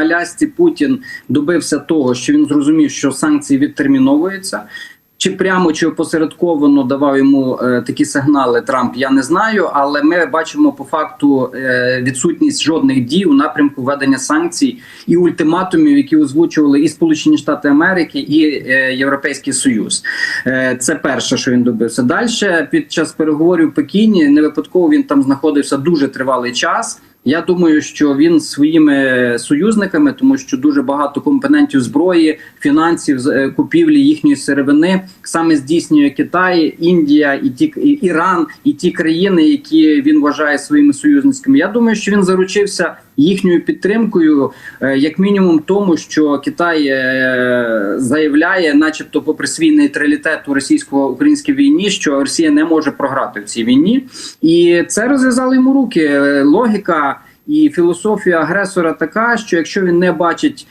Алясці Путін добився того, що він зрозумів, що санкції відтерміновуються. Чи прямо чи опосередковано давав йому е, такі сигнали Трамп, я не знаю, але ми бачимо по факту е, відсутність жодних дій у напрямку введення санкцій і ультиматумів, які озвучували і Сполучені Штати Америки, і е, Європейський Союз. Е, це перше, що він добився. Далі під час переговорів в Пекіні не випадково він там знаходився дуже тривалий час. Я думаю, що він своїми союзниками, тому що дуже багато компонентів зброї, фінансів, е, купівлі їхньої сировини саме здійснює Китай, Індія і ті і Іран, і ті країни, які він вважає своїми союзницькими. Я думаю, що він заручився їхньою підтримкою, е, як мінімум, тому що Китай е, заявляє, начебто, попри свій нейтралітет у російсько-українській війні, що Росія не може програти в цій війні, і це розв'язало йому руки. Е, Логіка і філософія агресора така, що якщо він не бачить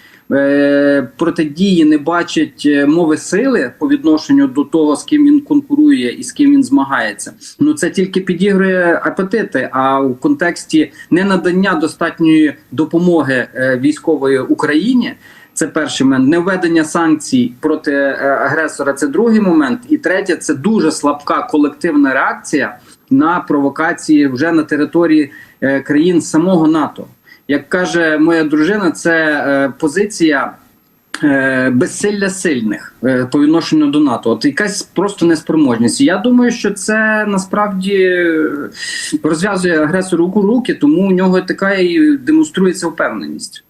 протидії, не бачить е, мови сили по відношенню до того, з ким він конкурує і з ким він змагається, ну це тільки підігрує апетити. А в контексті ненадання достатньої допомоги е, військової Україні. Це перший момент. Невведення санкцій проти е, агресора. Це другий момент. І третє це дуже слабка колективна реакція на провокації вже на території е, країн самого НАТО. Як каже моя дружина, це е, позиція. е, Безсилля сильних е, по відношенню до НАТО, от якась просто неспроможність. Я думаю, що це насправді розв'язує агресору руки, тому у нього така і демонструється впевненість.